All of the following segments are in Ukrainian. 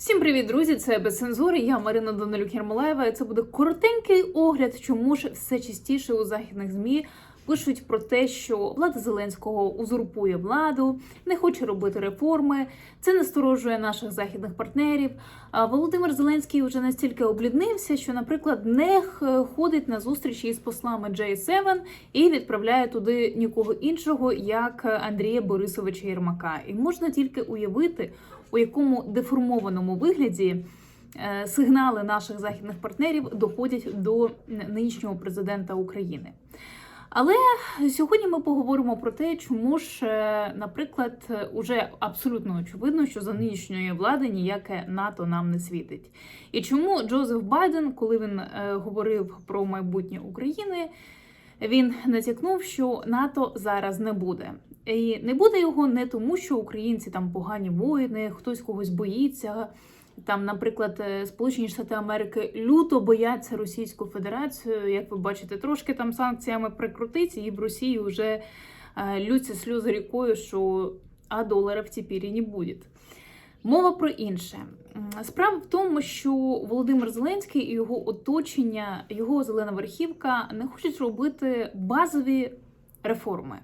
Всім привіт, друзі! Це без цензури. Я Марина Данилюк Ярмолаєва. Це буде коротенький огляд, чому ж все частіше у західних змі пишуть про те, що влада Зеленського узурпує владу, не хоче робити реформи. Це насторожує наших західних партнерів. А Володимир Зеленський вже настільки обліднився, що, наприклад, не ходить на зустрічі із послами J7 і відправляє туди нікого іншого, як Андрія Борисовича Єрмака. І можна тільки уявити, у якому деформованому вигляді е, сигнали наших західних партнерів доходять до нинішнього президента України. Але сьогодні ми поговоримо про те, чому ж, е, наприклад, уже абсолютно очевидно, що за нинішньої влади ніяке НАТО нам не світить. І чому Джозеф Байден, коли він е, говорив про майбутнє України, він натякнув, що НАТО зараз не буде. І не буде його не тому, що українці там погані воїни, хтось когось боїться. Там, наприклад, е, Сполучені Штати Америки люто бояться Російську Федерацію. Як ви бачите, трошки там санкціями прикрутиться, і в Росії вже е, лються сльози рікою, що а доларів тепер і не буде. Мова про інше. Справа в тому, що Володимир Зеленський і його оточення, його зелена верхівка не хочуть робити базові реформи.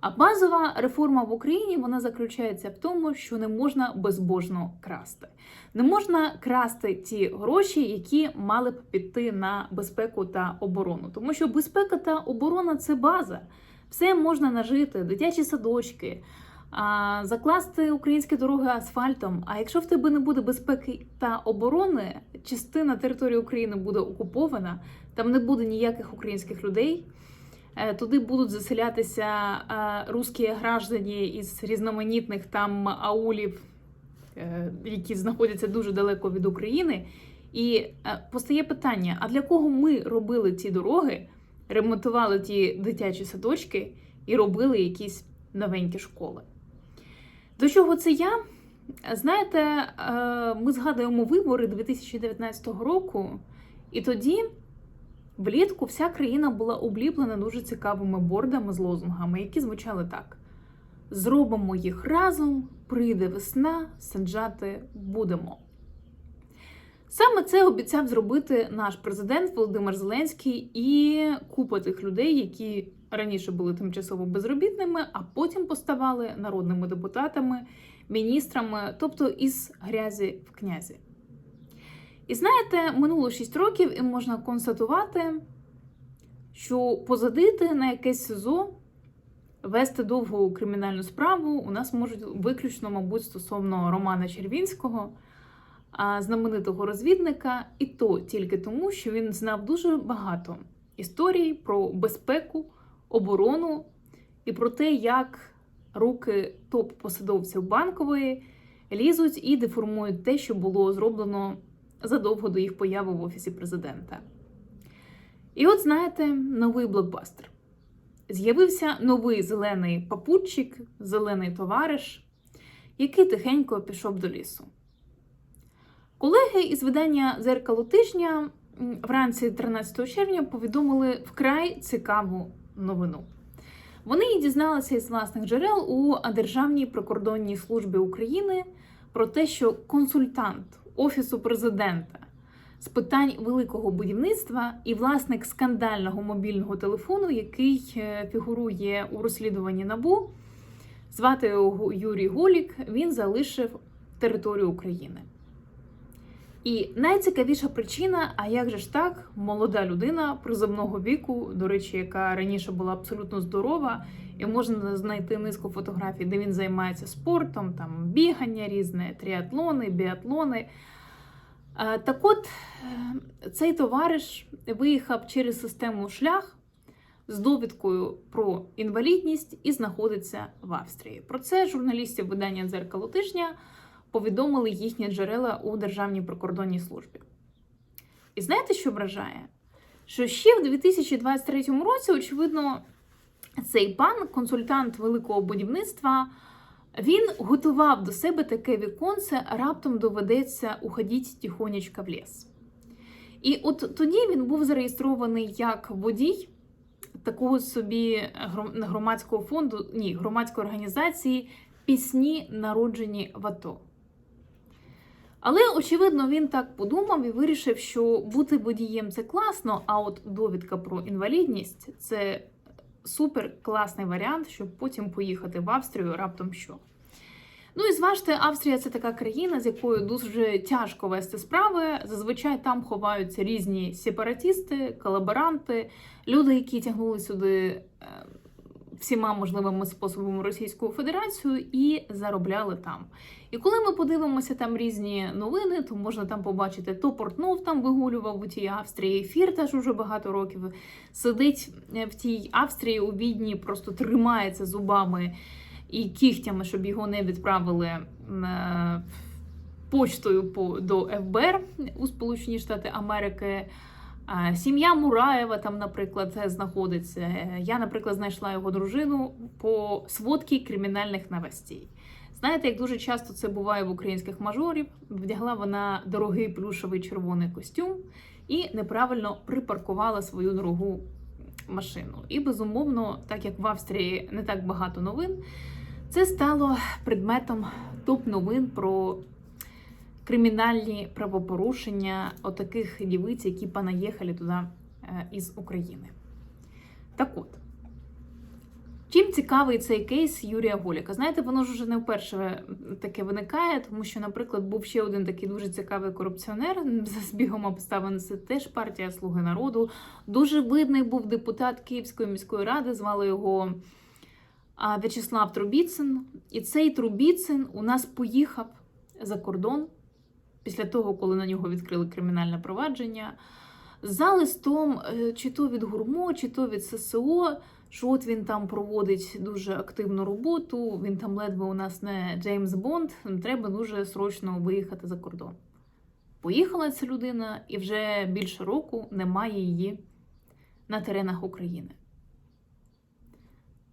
А базова реформа в Україні вона заключається в тому, що не можна безбожно красти. Не можна красти ті гроші, які мали б піти на безпеку та оборону. Тому що безпека та оборона це база. Все можна нажити, дитячі садочки, а, закласти українські дороги асфальтом. А якщо в тебе не буде безпеки та оборони, частина території України буде окупована, там не буде ніяких українських людей. Е, Туди будуть заселятися е, русські граждані із різноманітних там аулів, е, які знаходяться дуже далеко від України. І постає питання: а для кого ми робили ці дороги, ремонтували ті дитячі садочки і робили якісь новенькі школи? До чого це я? Знаєте, е, ми згадуємо вибори 2019 року, і тоді. Влітку вся країна була обліплена дуже цікавими бордами з лозунгами, які звучали так: зробимо їх разом, прийде весна, саджати будемо. Саме це обіцяв зробити наш президент Володимир Зеленський і купа тих людей, які раніше були тимчасово безробітними, а потім поставали народними депутатами, міністрами, тобто із грязі в князі. І знаєте, минуло 6 років, і можна констатувати, що позадити на якесь СИЗО, вести довгу кримінальну справу у нас можуть виключно, мабуть, стосовно Романа Червінського, знаменитого розвідника, і то тільки тому, що він знав дуже багато історій про безпеку, оборону і про те, як руки топ-посадовців банкової лізуть і деформують те, що було зроблено задовго до їх появи в офісі президента. І от знаєте, новий блокбастер. З'явився новий зелений папутчик, зелений товариш, який тихенько пішов до лісу. Колеги із видання Зеркало тижня вранці 13 червня повідомили вкрай цікаву новину. Вони її дізналися із власних джерел у Державній прикордонній службі України про те, що консультант Офісу президента з питань великого будівництва і власник скандального мобільного телефону, який е, фігурує у розслідуванні НАБУ, звати його Юрій Голік, він залишив територію України. І найцікавіша причина, а як же ж так, молода людина приземного віку, до речі, яка раніше була абсолютно здорова, і можна знайти низку фотографій, де він займається спортом, там бігання різне, тріатлони, біатлони. Е, Так от, е, цей товариш виїхав через систему шлях з довідкою про інвалідність і знаходиться в Австрії. Про це журналістів видання Дзеркало тижня повідомили їхні джерела у Державній прикордонній службі. І знаєте, що вражає? Що ще в 2023 році, очевидно, цей пан, консультант великого будівництва, він готував до себе таке віконце, раптом доведеться уходіть тихонечко в ліс. І от тоді він був зареєстрований як водій такого собі громадського фонду, ні, громадської організації Пісні, народжені в АТО. Але, очевидно, він так подумав і вирішив, що бути водієм це класно, а от довідка про інвалідність це супер класний варіант, щоб потім поїхати в Австрію раптом що. Ну і зважте, Австрія це така країна, з якою дуже тяжко вести справи. Зазвичай там ховаються різні сепаратісти, колаборанти, люди, які тягнули сюди е, всіма можливими способами Російську Федерацію і заробляли там. І коли ми подивимося там різні новини, то можна там побачити, то Портнов там вигулював у тій Австрії. Фір теж уже багато років сидить е, в тій Австрії у Відні, просто тримається зубами і кігтями, щоб його не відправили е, почтою по до ФБР у Сполучені Штати Америки. Сім'я Мураєва там, наприклад, знаходиться. Е, Я, наприклад, знайшла його дружину по сводці кримінальних новостей. Знаєте, як дуже часто це буває в українських мажорів, вдягла вона дорогий плюшевий червоний костюм і неправильно припаркувала свою дорогу машину. І безумовно, так як в Австрії не так багато новин, це стало предметом топ-новин про кримінальні правопорушення отаких дівиць, які понаїхали туди е, із України. Так от. Чим цікавий цей кейс Юрія Голіка? Знаєте, воно ж вже не вперше таке виникає, тому що, наприклад, був ще один такий дуже цікавий корупціонер за збігом обставин. Це теж партія Слуги народу. Дуже видний був депутат Київської міської ради, звали його В'ячеслав Трубіцин. І цей Трубіцин у нас поїхав за кордон після того, коли на нього відкрили кримінальне провадження. За листом, е, чи то від гурмо, чи то від ССО, що от він там проводить дуже активну роботу. Він там ледве у нас не Джеймс Бонд. Треба дуже срочно виїхати за кордон. Поїхала ця людина, і вже більше року немає її на теренах України.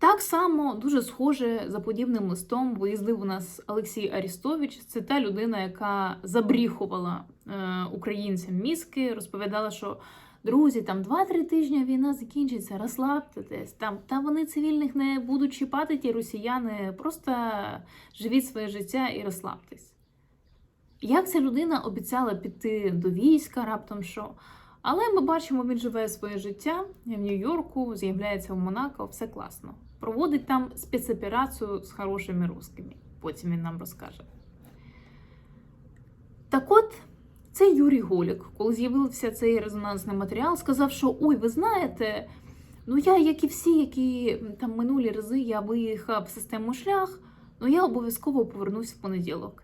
Так само дуже схоже за подібним листом виїздив у нас Олексій Арістович. Це та людина, яка забріхувала е, українцям мізки, розповідала, що друзі, там 2-3 тижні війна закінчиться, розслабтесь, там та вони цивільних не будуть чіпати, ті росіяни, просто живіть своє життя і розслабтесь. Як ця людина обіцяла піти до війська раптом що? Але ми бачимо, він живе своє життя в Нью-Йорку, з'являється в Монако, все класно. Проводить там спецоперацію з хорошими русскими. Потім він нам розкаже. Так от, цей Юрій Голік, коли з'явився цей резонансний матеріал, сказав, що ой, ви знаєте, ну я, як і всі, які там минулі рази я виїхав в систему шлях, ну я обов'язково повернусь в понеділок.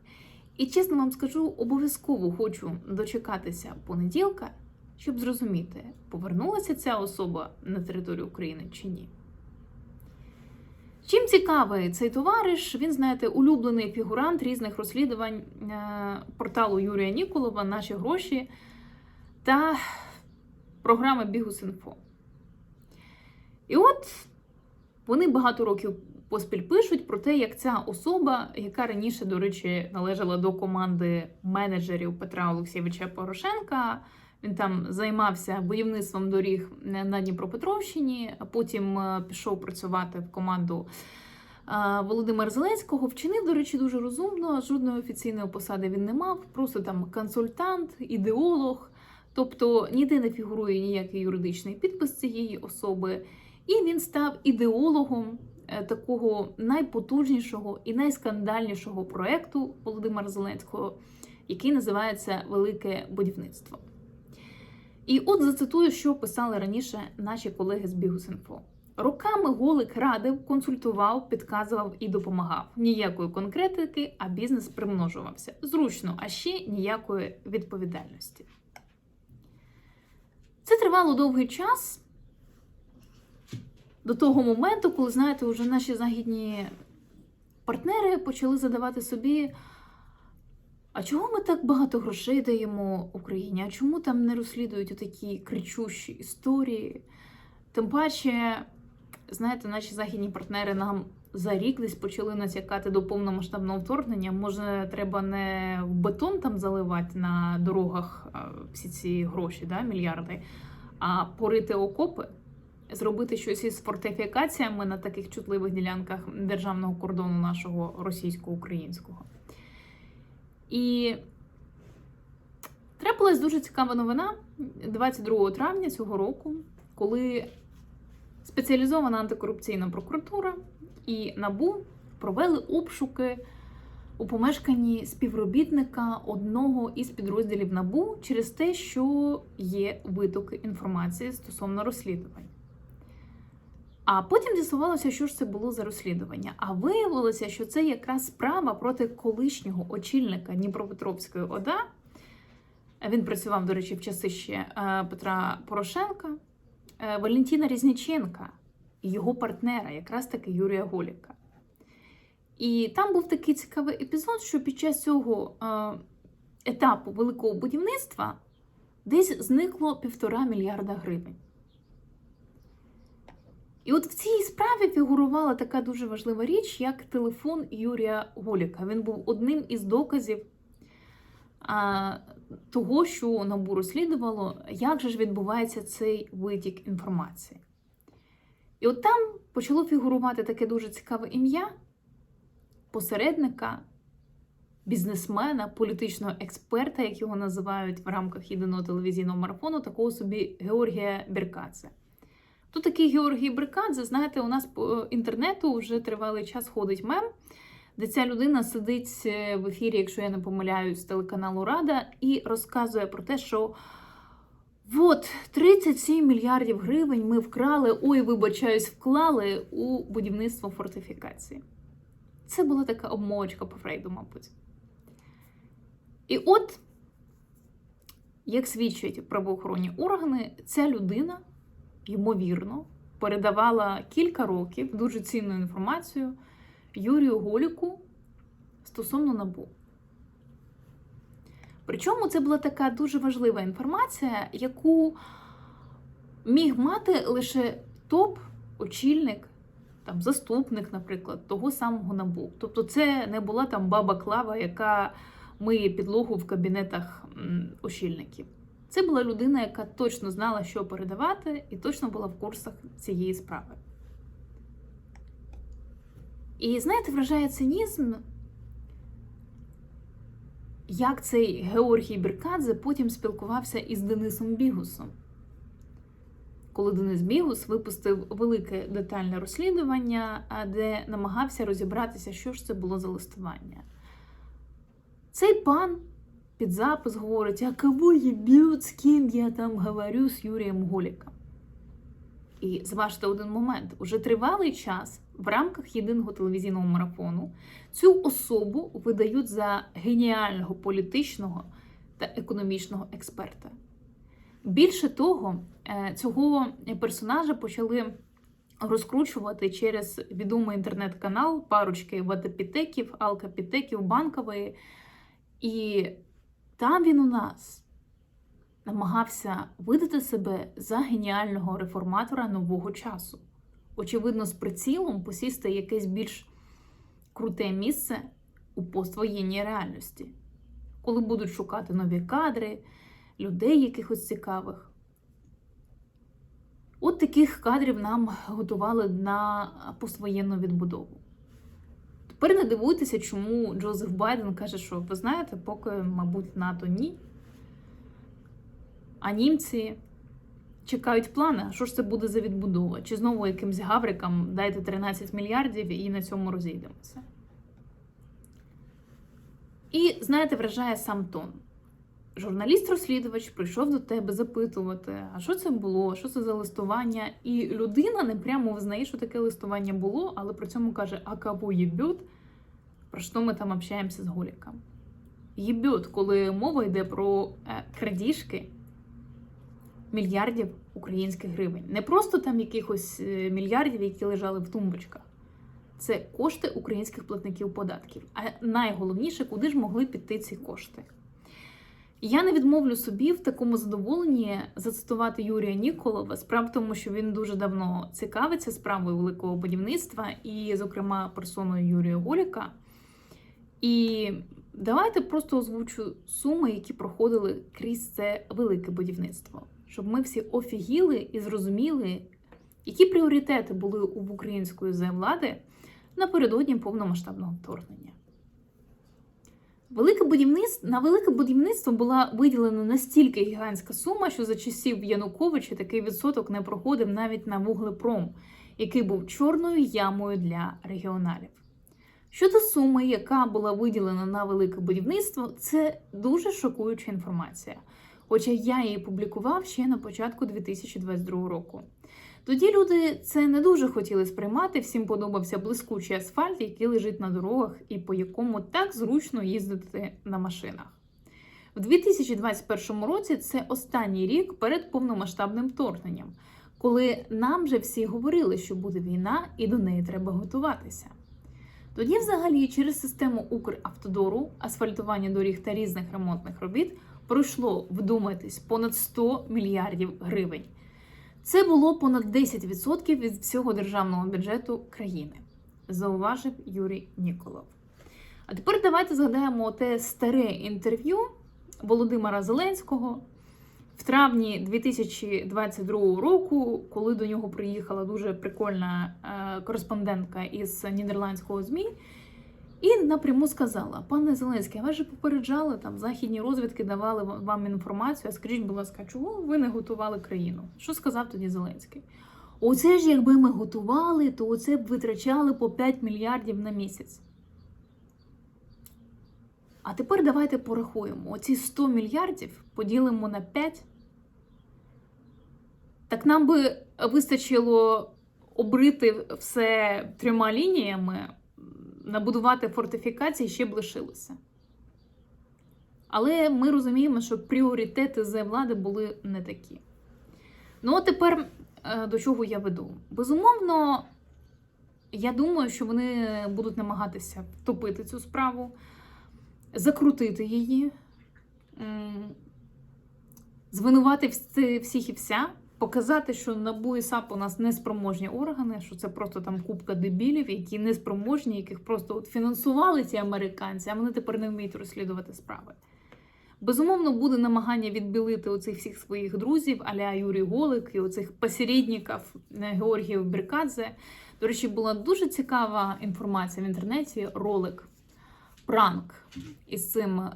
І чесно вам скажу, обов'язково хочу дочекатися понеділка, щоб зрозуміти, повернулася ця особа на територію України чи ні. Чим цікавий цей товариш? Він, знаєте, улюблений фігурант різних розслідувань е, порталу Юрія Ніколова, наші гроші та програми Бігус.Інфо. І от вони багато років поспіль пишуть про те, як ця особа, яка раніше, до речі, належала до команди менеджерів Петра Олексійовича Порошенка. Він там займався будівництвом доріг на Дніпропетровщині, потім е, пішов працювати в команду е, Володимира Зеленського. Вчинив, до речі, дуже розумно. Жодної офіційної посади він не мав, просто там консультант, ідеолог. Тобто ніде не фігурує ніякий юридичний підпис цієї особи. І він став ідеологом е, такого найпотужнішого і найскандальнішого проекту Володимира Зеленського, який називається Велике будівництво. І от зацитую, що писали раніше наші колеги з Бігус.Інфо. Роками Голик радив, консультував, підказував і допомагав. Ніякої конкретики, а бізнес примножувався. Зручно, а ще ніякої відповідальності. Це тривало довгий час до того моменту, коли, знаєте, вже наші західні партнери почали задавати собі. А чого ми так багато грошей даємо Україні? А чому там не розслідують такі кричущі історії? Тим паче, знаєте, наші західні партнери нам за рік десь почали натякати до повномасштабного вторгнення. Може, треба не в бетон там заливати на дорогах всі ці гроші, да, мільярди, а порити окопи, зробити щось із фортифікаціями на таких чутливих ділянках державного кордону нашого російсько-українського. І З'явилась дуже цікава новина 22 травня цього року, коли спеціалізована антикорупційна прокуратура і НАБУ провели обшуки у помешканні співробітника одного із підрозділів НАБУ через те, що є витоки інформації стосовно розслідувань. А потім з'ясувалося, що ж це було за розслідування. А виявилося, що це якраз справа проти колишнього очільника Дніпропетровської ОДА. Він працював, до речі, в часи ще е, Петра Порошенка, е, Валентина Різніченка і його партнера, якраз таки Юрія Голіка. І там був такий цікавий епізод, що під час цього е, етапу великого будівництва десь зникло півтора мільярда гривень. І от в цій справі фігурувала така дуже важлива річ, як телефон Юрія Голіка. Він був одним із доказів а, того, що НАБУ розслідувало, як же ж відбувається цей витік інформації. І от там почало фігурувати таке дуже цікаве ім'я посередника, бізнесмена, політичного експерта, як його називають в рамках єдиного телевізійного марафону, такого собі Георгія Беркадзе. Тут такий Георгій Беркадзе, знаєте, у нас по інтернету вже тривалий час ходить мем, де ця людина сидить е, в ефірі, якщо я не помиляюсь, з телеканалу Рада, і розказує про те, що от 37 мільярдів гривень ми вкрали, ой, вибачаюсь, вклали у будівництво фортифікації. Це була така обмовочка по Фрейду, мабуть. І от, як свідчать правоохоронні органи, ця людина, ймовірно, передавала кілька років дуже цінну інформацію Юрію Голіку стосовно набу. Причому це була така дуже важлива інформація, яку міг мати лише топ-очільник там заступник, наприклад, того самого набу. Тобто, це не була там баба Клава, яка миє підлогу в кабінетах очільників. Це була людина, яка точно знала, що передавати, і точно була в курсах цієї справи. І знаєте, вражає цинізм, як цей Георгій Біркадзе потім спілкувався із Денисом Бігусом коли Денис Бігус випустив велике детальне розслідування, де намагався розібратися, що ж це було за листування. Цей пан під запис говорить, а кого єб'ють, з ким я там говорю з Юрієм Голіком. І зважте один момент: уже тривалий час в рамках єдиного телевізійного марафону цю особу видають за геніального політичного та економічного експерта. Більше того, е, цього персонажа почали розкручувати через відомий інтернет-канал парочки ватапітеків, алкапітеків, банкової. І там він у нас намагався видати себе за геніального реформатора нового часу. Очевидно, з прицілом посісти якесь більш круте місце у поствоєнній реальності, коли будуть шукати нові кадри людей якихось цікавих. От таких кадрів нам готували на поствоєнну відбудову. Тепер не дивуйтеся, чому Джозеф Байден каже, що ви знаєте, поки, мабуть, НАТО ні. А німці чекають плани, що ж це буде за відбудова? Чи знову якимсь гаврикам дайте 13 мільярдів і на цьому розійдемося? І, знаєте, вражає сам тон. Журналіст-розслідувач прийшов до тебе запитувати, а що це було, що це за листування. І людина не прямо визнає, що таке листування було, але при цьому каже, а кого єбют, про що ми там общаємося з Голіком. Єбют, коли мова йде про е, крадіжки мільярдів українських гривень. Не просто там якихось е, мільярдів, які лежали в тумбочках. Це кошти українських платників податків. А найголовніше, куди ж могли піти ці кошти. Я не відмовлю собі в такому задоволенні зацитувати Юрія Ніколова. Справа тому, що він дуже давно цікавиться справою великого будівництва і, зокрема, персоною Юрія Голіка. І давайте просто озвучу суми, які проходили крізь це велике будівництво, щоб ми всі офігіли і зрозуміли, які пріоритети були у української землади напередодні повномасштабного вторгнення. Велике будівництво на велике будівництво була виділена настільки гігантська сума, що за часів Януковича такий відсоток не проходив навіть на вуглепром, який був чорною ямою для регіоналів. Щодо суми, яка була виділена на велике будівництво, це дуже шокуюча інформація. Хоча я її публікував ще на початку 2022 року. Тоді люди це не дуже хотіли сприймати. Всім подобався блискучий асфальт, який лежить на дорогах і по якому так зручно їздити на машинах. В 2021 році це останній рік перед повномасштабним вторгненням, коли нам вже всі говорили, що буде війна і до неї треба готуватися. Тоді, взагалі, через систему Укравтодору, асфальтування доріг та різних ремонтних робіт пройшло, вдумайтесь, понад 100 мільярдів гривень. Це було понад 10% від всього державного бюджету країни, зауважив Юрій Ніколов. А тепер давайте згадаємо те старе інтерв'ю Володимира Зеленського в травні 2022 року, коли до нього приїхала дуже прикольна е, кореспондентка із нідерландського ЗМІ. І напряму сказала: пане Зеленський, а вас попереджали там західні розвідки давали вам інформацію. А скажіть, будь ласка, чого ви не готували країну? Що сказав тоді Зеленський? Оце ж якби ми готували, то оце б витрачали по 5 мільярдів на місяць. А тепер давайте порахуємо: оці 100 мільярдів поділимо на 5. Так нам би вистачило обрити все трьома лініями набудувати фортифікації ще б лишилося. Але ми розуміємо, що пріоритети з влади були не такі. Ну, от тепер е, до чого я веду? Безумовно, я думаю, що вони будуть намагатися втопити цю справу, закрутити її, звинувати всіх і вся показати, що НАБУ і САП у нас неспроможні органи, що це просто там купка дебілів, які неспроможні, яких просто от фінансували ці американці, а вони тепер не вміють розслідувати справи. Безумовно, буде намагання відбілити оцих всіх своїх друзів, аля Юрій Голик і оцих посередників Георгіїв Брикадзе. До речі, була дуже цікава інформація в інтернеті, ролик, пранк із цим, е,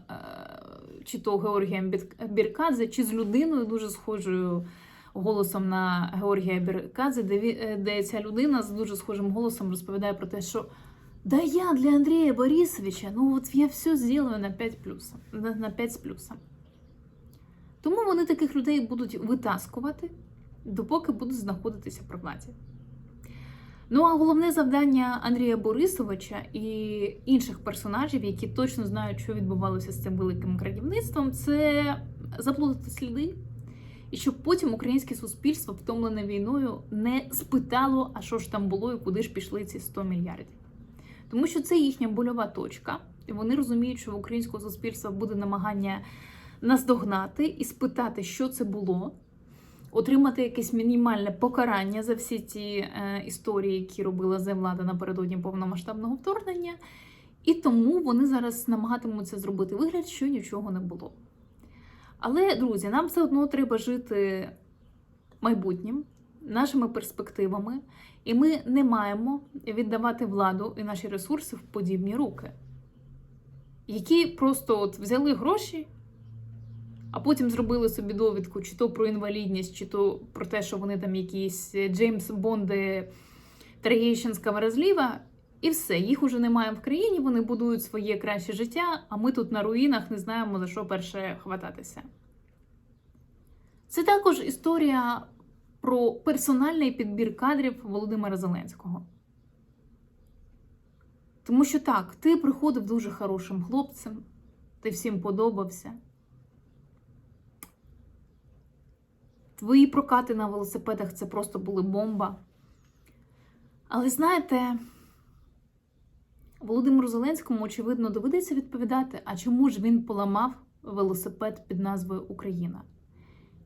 чи то Георгієм Біркадзе, чи з людиною дуже схожою голосом на Георгія Біркадзе, де, е, де ця людина з дуже схожим голосом розповідає про те, що да я для Андрія Борисовича, ну от я все зроблю на 5 плюсом, на, на 5 з плюсом. Тому вони таких людей будуть витаскувати, допоки будуть знаходитися при владі. Ну а головне завдання Андрія Борисовича і інших персонажів, які точно знають, що відбувалося з цим великим крадівництвом, це заплутати сліди, і щоб потім українське суспільство, втомлене війною, не спитало, а що ж там було і куди ж пішли ці 100 мільярдів. Тому що це їхня больова точка, і вони розуміють, що в українського суспільства буде намагання наздогнати і спитати, що це було, отримати якесь мінімальне покарання за всі ті е, історії, які робила землада напередодні повномасштабного вторгнення. І тому вони зараз намагатимуться зробити вигляд, що нічого не було. Але, друзі, нам все одно треба жити майбутнім, нашими перспективами, і ми не маємо віддавати владу і наші ресурси в подібні руки, які просто от взяли гроші, а потім зробили собі довідку, чи то про інвалідність, чи то про те, що вони там якісь Джеймс Бонди Трагейшинська Верезліва, і все, їх уже немає в країні, вони будують своє краще життя, а ми тут на руїнах не знаємо, за що перше хвататися. Це також історія про персональний підбір кадрів Володимира Зеленського. Тому що так, ти приходив дуже хорошим хлопцем, ти всім подобався. Твої прокати на велосипедах це просто були бомба. Але знаєте. Володимиру Зеленському, очевидно, доведеться відповідати, а чому ж він поламав велосипед під назвою Україна?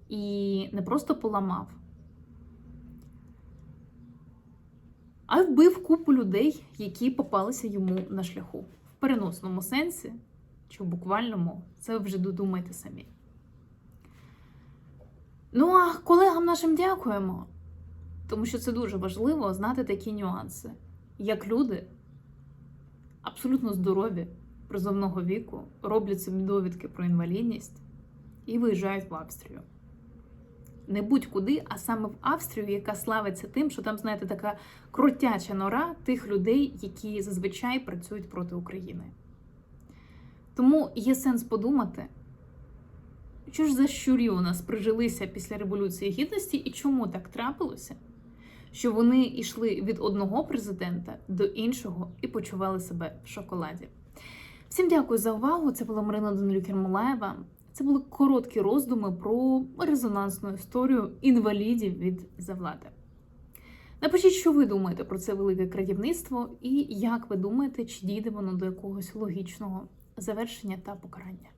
І не просто поламав, а вбив купу людей, які попалися йому на шляху. В переносному сенсі, чи в буквальному, це вже додумайте самі. Ну, а колегам нашим дякуємо, тому що це дуже важливо знати такі нюанси, як люди абсолютно здорові, призовного віку, роблять собі довідки про інвалідність і виїжджають в Австрію. Не будь-куди, а саме в Австрію, яка славиться тим, що там, знаєте, така крутяча нора тих людей, які зазвичай працюють проти України. Тому є сенс подумати, що ж за щурі у нас прижилися після Революції Гідності і чому так трапилося, що вони йшли від одного президента до іншого і почували себе в шоколаді. Всім дякую за увагу. Це була Марина Данилюк Ермолаєва. Це були короткі роздуми про резонансну історію інвалідів від завлади. Напишіть, що ви думаєте про це велике крадівництво, і як ви думаєте, чи дійде воно до якогось логічного завершення та покарання.